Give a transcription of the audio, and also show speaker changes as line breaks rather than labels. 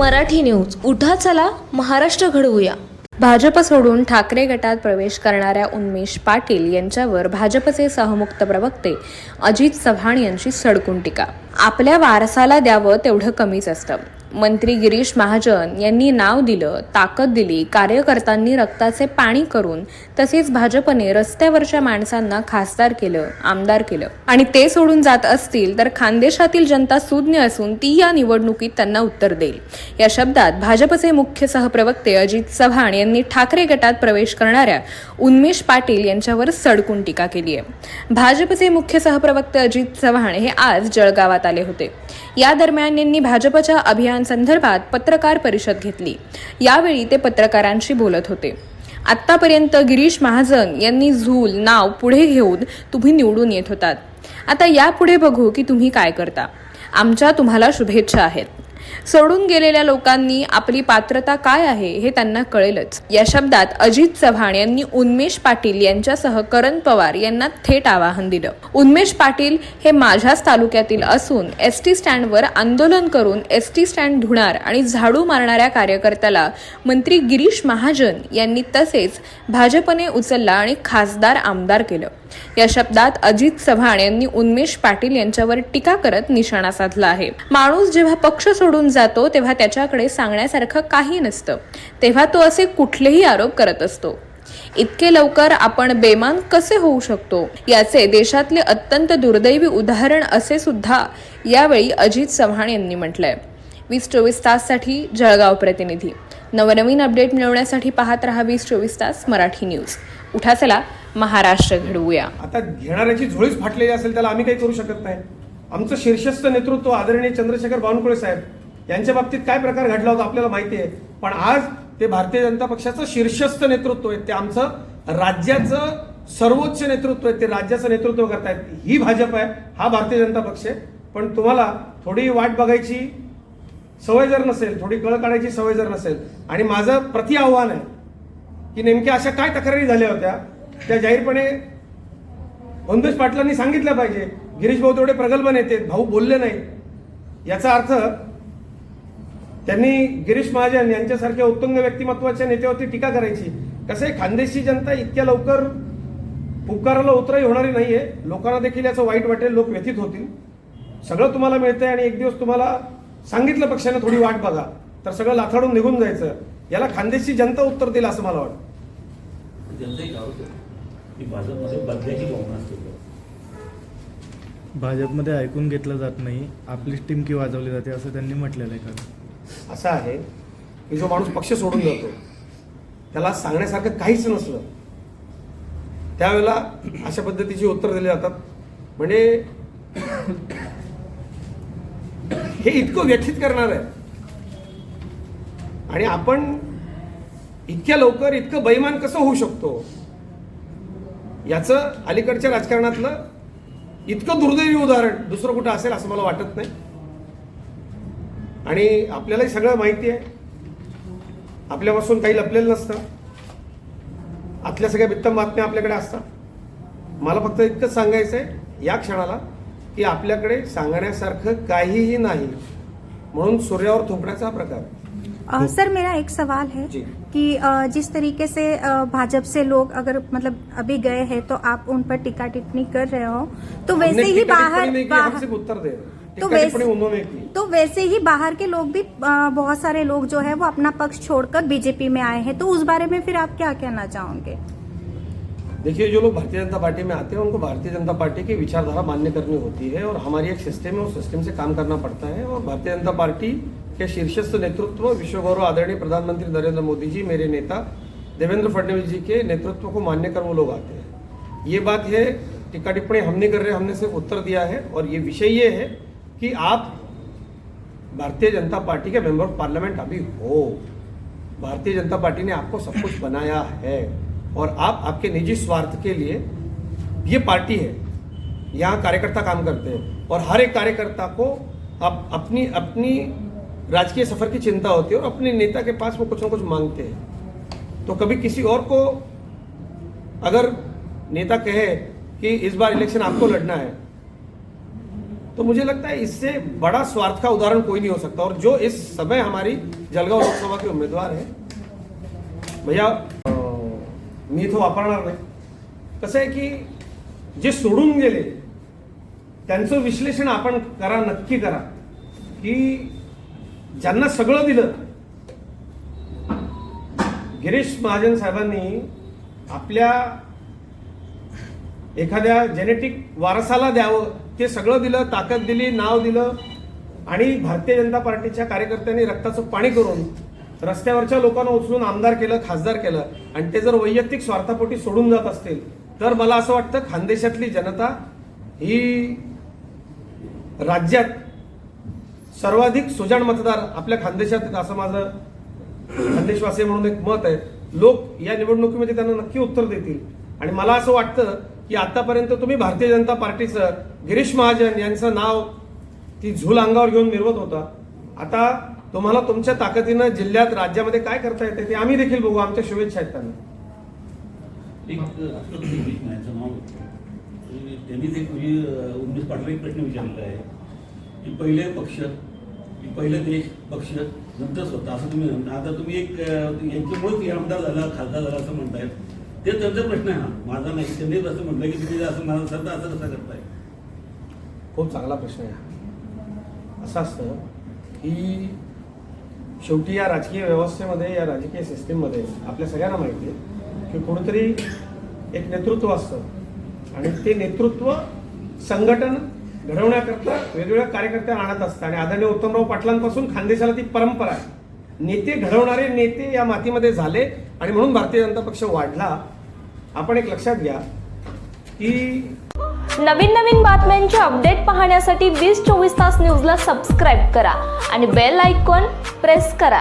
Marathi news. उठा चला महाराष्ट्र घडवूया.
भाजप सोडून ठाकरे गटात प्रवेश करणाऱ्या उन्मेष पाटील यांच्यावर भाजपचे सहमुक्त प्रवक्ते अजित चव्हाण यांची सडकून टीका आपल्या वारसाला द्यावं तेवढं कमीच असतं. मंत्री गिरीश महाजन यांनी नाव दिलं ताकद दिली कार्यकर्त्यांनी रक्ताचे पाणी करून तसेच भाजपने रस्त्यावरच्या माणसांना खासदार केलं आमदार केलं. आणि ते सोडून जात असतील तर खानदेशातील जनता सुज्ञ असून ती या निवडणुकीत त्यांना उत्तर देईल. या शब्दात भाजपचे मुख्य सहप्रवक्ते अजित चव्हाण यांनी ठाकरे गटात प्रवेश करणाऱ्या उन्मेष पाटील यांच्यावर सडकून टीका केली आहे. भाजपचे मुख्य सहप्रवक्ते अजित चव्हाण हे आज जळगावात आले होते. या दरम्यान यांनी भाजपच्या अभियान संदर्भात पत्रकार परिषद घेतली. यावेळी ते पत्रकारांशी बोलत होते. आत्तापर्यंत गिरीश महाजन यांनी झूल नाव पुढे घेऊन तुम्ही निवडून येत होतात. आता यापुढे बघू की तुम्ही काय करता. आमच्या तुम्हाला शुभेच्छा आहेत. सोडून गेलेल्या लोकांनी आपली पात्रता काय आहे हे त्यांना कळेलच. या शब्दात अजित चव्हाण यांनी उन्मेष पाटील यांच्यासह करण पवार यांना थेट आवाहन दिलं. उन्मेष पाटील हे माझ्याच तालुक्यातील असून एस टी स्टँडवर आंदोलन करून एस टी स्टँड धुणार आणि झाडू मारणाऱ्या कार्यकर्त्याला मंत्री गिरीश महाजन यांनी तसेच भाजपने उचलला आणि खासदार आमदार केलं. या शब्दात अजित चव्हाण यांनी उन्मेष पाटील यांच्यावर टीका करत निशाणा साधला आहे. माणूस जेव्हा पक्ष सोडून जातो तेव्हा त्याच्याकडे सांगण्यासारखं काही नसतं. तेव्हा तो असे कुठलेही आरोप करत असतो. इतके लवकर आपण बेमान कसे होऊ शकतो? याचे देशातले अत्यंत दुर्दैवी उदाहरण असे सुद्धा यावेळी अजित चव्हाण यांनी म्हटलंय. वीस चोवीस ताससाठी जळगाव प्रतिनिधी. नवनवीन अपडेट मिळवण्यासाठी पाहत रहा वीस चोवीस तास मराठी न्यूज. उठा चला महाराष्ट्र घडवूया.
आता घेणाऱ्याची झोळीच फाटलेली असेल त्याला आम्ही काही करू शकत नाही. आमचं शीर्षस्थ नेतृत्व आदरणीय चंद्रशेखर बावनकुळे साहेब. यांच्या बाबतीत काय प्रकार घडला होता आपल्याला माहिती आहे. पण आज ते भारतीय जनता पक्षाचं शीर्षस्थ नेतृत्व आहे. ते आमचं राज्याचं सर्वोच्च नेतृत्व आहे. ते राज्याचं नेतृत्व करतायत. ही भाजप आहे. हा भारतीय जनता पक्ष आहे. पण तुम्हाला थोडी वाट बघायची सवय जर नसेल थोडी कळ काढायची सवय जर नसेल आणि माझं प्रति आव्हान आहे की नेमक्या अशा काय तक्रारी झाल्या होत्या त्या जाहीरपणे वंदेश पाटलांनी सांगितलं पाहिजे. गिरीश भाऊ तेवढे प्रगल्भ नेते भाऊ बोलले नाही याचा अर्थ त्यांनी गिरीश महाजन यांच्यासारख्या उत्तुंग व्यक्तिमत्वाच्या नेत्यावरती टीका करायची. कसं आहे खानदेशी जनता इतक्या लवकर पुकाराला उतराई होणारी नाहीये. लोकांना देखील याचं वाईट वाटेल लोक व्यथित होतील. सगळं तुम्हाला मिळतंय आणि एक दिवस तुम्हाला सांगितलं पक्षाने थोडी वाट बघा. तर सगळं लाथाडून निघून जायचं. याला खानदेशी जनता उत्तर देईल असं मला वाटतं.
भाजपमध्ये
ऐकून घेतलं जात नाही. आपलीच टिमकी वाजवली जाते असं त्यांनी म्हटलेलं आहे का
असं आहे की जो माणूस पक्ष सोडून जातो त्याला सांगण्यासारखं काहीच नसलं. त्यावेळेला अशा पद्धतीची उत्तर दिली जातात. म्हणजे हे इतकं व्यथित करणार आहे. आणि आपण इतक्या लवकर इतकं बैमान कसं होऊ शकतो? याचं अलीकडच्या राजकारणातलं इतकं दुर्दैवी उदाहरण दुसरं कुठं असेल असं मला वाटत नाही. आणि आपल्यालाही सगळं माहिती आहे. आपल्यापासून काही लपलेलं नसतं. आतल्या सगळ्या बित्तम बातम्या आपल्याकडे असतात. मला फक्त इतकंच सांगायचं आहे या क्षणाला की आपल्याकडे सांगण्यासारखं काहीही नाही. म्हणून सूर्यावर थोपण्याचा प्रकार.
अ, सर मेरा एक सवाल है। कि जिस तरीके से भाजपा से लोग अगर मतलब अभी गए हैं तो आप उन पर टीका टिप्पणी कर रहे हो? तो वैसे ही बाहर बाहर
उत्तर दे रहे
तो वैसे
उन्होंने
तो वैसे ही बाहर के लोग भी बहुत सारे लोग जो है वो अपना पक्ष छोड़कर बीजेपी में आए हैं। तो उस बारे में फिर आप क्या कहना चाहोगे?
देखिए जो लोग भारतीय जनता पार्टी में आते हैं उनको भारतीय जनता पार्टी की विचारधारा मान्य करनी होती है और हमारी एक सिस्टम है उस सिस्टम से काम करना पड़ता है और भारतीय जनता पार्टी के शीर्षस्थ नेतृत्व विश्व गौरव आदरणीय प्रधानमंत्री नरेंद्र मोदी जी मेरे नेता देवेंद्र फडणवीस जी के नेतृत्व को मान्य कर वो लोग आते हैं। ये बात है टिक्का टिप्पणी हम नहीं कर रहे हमने सिर्फ़ उत्तर दिया है और ये विषय ये है कि आप भारतीय जनता पार्टी के मेंबर ऑफ़ पार्लियामेंट अभी हो। भारतीय जनता पार्टी ने आपको सब कुछ बनाया है और आप आपके निजी स्वार्थ के लिए ये पार्टी है। यहाँ कार्यकर्ता काम करते हैं और हर एक कार्यकर्ता को आप अपनी अपनी राजकीय सफ़र की चिंता होती है और अपने नेता के पास वो कुछ ना कुछ मांगते हैं। तो कभी किसी और को अगर नेता कहे कि इस बार इलेक्शन आपको लड़ना है तो मुझे लगता है इससे बड़ा स्वार्थ का उदाहरण कोई नहीं हो सकता। और जो इस समय हमारी जलगांव लोकसभा के उम्मीदवार है भैया मी इथं वापरणार नाही कसं आहे की जे सोडून गेले त्यांचं विश्लेषण आपण करा नक्की करा की ज्यांना सगळं दिलं गिरीश महाजन साहेबांनी आपल्या एखाद्या जेनेटिक वारसाला द्यावं ते सगळं दिलं ताकद दिली नाव दिलं आणि भारतीय जनता पार्टीच्या कार्यकर्त्यांनी रक्ताचं पाणी करून रस्त्यावरच्या लोकांना उचलून आमदार केलं खासदार केलं आणि ते जर वैयक्तिक स्वार्थापोटी सोडून जात असतील तर मला असं वाटतं खानदेशातली जनता ही राज्यात सर्वाधिक सुजाण मतदार आपल्या खानदेशात असं माझं खानदेशवासी म्हणून एक मत आहे. लोक या निवडणुकीमध्ये त्यांना नक्की उत्तर देतील. आणि मला असं वाटतं की आतापर्यंत तुम्ही भारतीय जनता पार्टीचं गिरीश महाजन यांचं नाव ती झूल अंगावर घेऊन मिरवत होता. आता तुम्हाला तुमच्या ताकदीनं जिल्ह्यात राज्यामध्ये काय करता येते ते आम्ही देखील बघू. आमच्या शुभेच्छा आहेत त्यांना.
एक त्यांनीच एक म्हणजे उमेश पाटील एक प्रश्न विचारलेला आहे की पहिले पक्ष की पहिले देश पक्ष नंतर स्वतः. असं तुम्ही आता तुम्ही एक यांच्यामुळेच आमदार झाला खासदार झाला असं म्हणतायत. ते त्यांचा प्रश्न आहे हा माझा नाही त्यांनी असं म्हटलं की तुम्ही असं मला सध्या असं कसं करताय?
खूप चांगला प्रश्न आहे. असं असतं की शेवटी या राजकीय व्यवस्थेमध्ये या राजकीय सिस्टीममध्ये आपल्या सगळ्यांना माहिती आहे की कुठेतरी एक नेतृत्व असतं. आणि ते नेतृत्व संघटन घडवण्याकरता वेगवेगळ्या कार्यकर्त्यांना आणत असतं आणि आदरणीय उत्तमराव पाटलांपासून खानदेशाला ती परंपरा आहे. नेते घडवणारे नेते या मातीमध्ये झाले आणि म्हणून भारतीय जनता पक्ष वाढला. आपण एक लक्षात घ्या की
नवीन नवीन बातम्यांचे अपडेट पाहण्यासाठी वीस चोवीस तास न्यूजला सबस्क्राईब करा आणि बेल आयकॉन प्रेस करा.